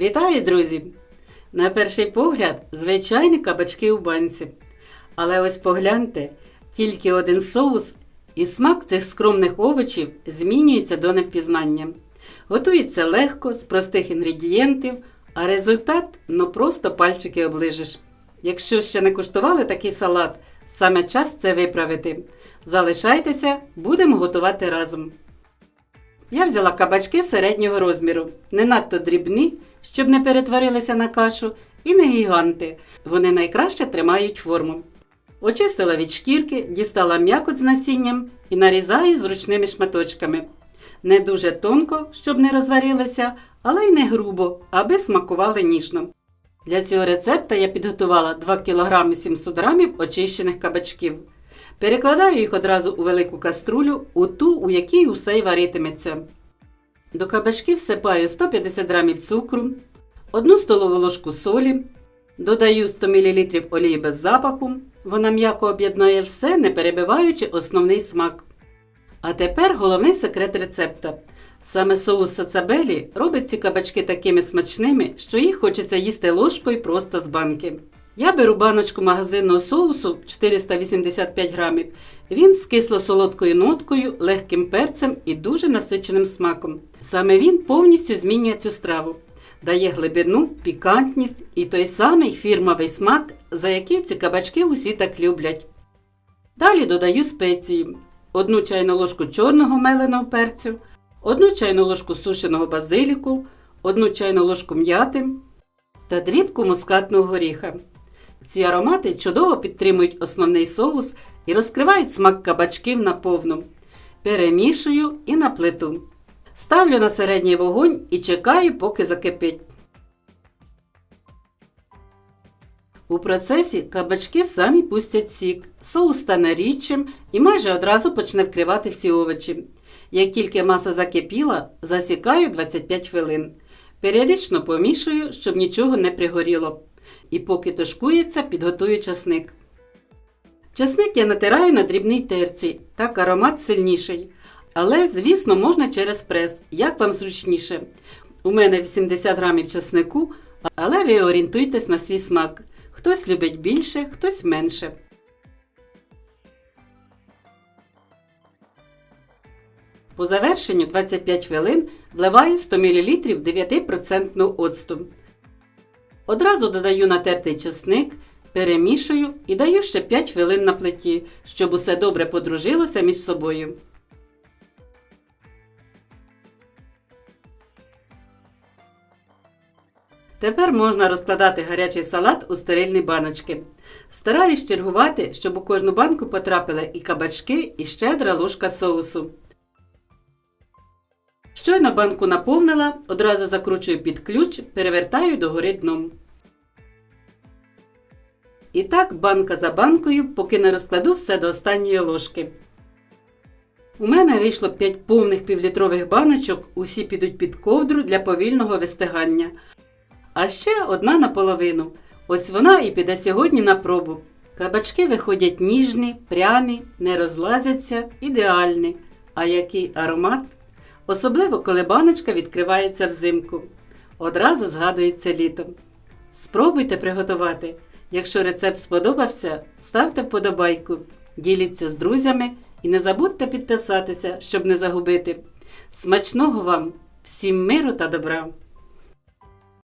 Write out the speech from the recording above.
Вітаю, друзі! На перший погляд, звичайні кабачки у банці. Але ось погляньте, тільки один соус, і смак цих скромних овочів змінюється до невпізнання. Готується легко, з простих інгредієнтів, а результат ну просто пальчики оближеш. Якщо ще не куштували такий салат, саме час це виправити. Залишайтеся, будемо готувати разом. Я взяла кабачки середнього розміру, не надто дрібні, щоб не перетворилися на кашу, і не гіганти. Вони найкраще тримають форму. Очистила від шкірки, дістала м'якоть з насінням і нарізаю зручними шматочками. Не дуже тонко, щоб не розварилися, але й не грубо, аби смакували ніжно. Для цього рецепта я підготувала 2 кг 700 г очищених кабачків. Перекладаю їх одразу у велику каструлю, у ту, у якій усе й варитиметься. До кабачків всипаю 150 г цукру, 1 столову ложку солі, додаю 100 мл олії без запаху. Вона м'яко об'єднає все, не перебиваючи основний смак. А тепер головний секрет рецепта. Саме соус сацабелі робить ці кабачки такими смачними, що їх хочеться їсти ложкою просто з банки. Я беру баночку магазинного соусу 485 грамів. Він з кисло-солодкою ноткою, легким перцем і дуже насиченим смаком. Саме він повністю змінює цю страву, дає глибину, пікантність і той самий фірмовий смак, за який ці кабачки усі так люблять. Далі додаю спеції: одну чайну ложку чорного меленого перцю, одну чайну ложку сушеного базиліку, одну чайну ложку м'яти та дрібку мускатного горіха. Ці аромати чудово підтримують основний соус і розкривають смак кабачків наповну. Перемішую і на плиту. Ставлю на середній вогонь і чекаю, поки закипить. У процесі кабачки самі пустять сік, соус стане рідшим і майже одразу почне вкривати всі овочі. Як тільки маса закипіла, засікаю 25 хвилин. Періодично помішую, щоб нічого не пригоріло. І поки тушкується, підготую часник. Часник я натираю на дрібній терці, так аромат сильніший. Але, звісно, можна через прес, як вам зручніше. У мене 80 грамів часнику, але ви орієнтуйтесь на свій смак. Хтось любить більше, хтось менше. По завершенню 25 хвилин вливаю 100 мл 9% оцту. Одразу додаю натертий чесник, перемішую і даю ще 5 хвилин на плиті, щоб усе добре подружилося між собою. Тепер можна розкладати гарячий салат у стерильні баночки. Стараюсь чергувати, щоб у кожну банку потрапили і кабачки, і щедра ложка соусу. Щойно банку наповнила, одразу закручую під ключ, перевертаю догори дном. І так банка за банкою, поки не розкладу все до останньої ложки. У мене вийшло 5 повних півлітрових баночок, усі підуть під ковдру для повільного вистигання. А ще одна наполовину. Ось вона і піде сьогодні на пробу. Кабачки виходять ніжні, пряні, не розлазяться, ідеальні. А який аромат! Особливо, коли баночка відкривається взимку. Одразу згадується літом. Спробуйте приготувати. Якщо рецепт сподобався, ставте вподобайку, діліться з друзями і не забудьте підписатися, щоб не загубити. Смачного вам! Всім миру та добра!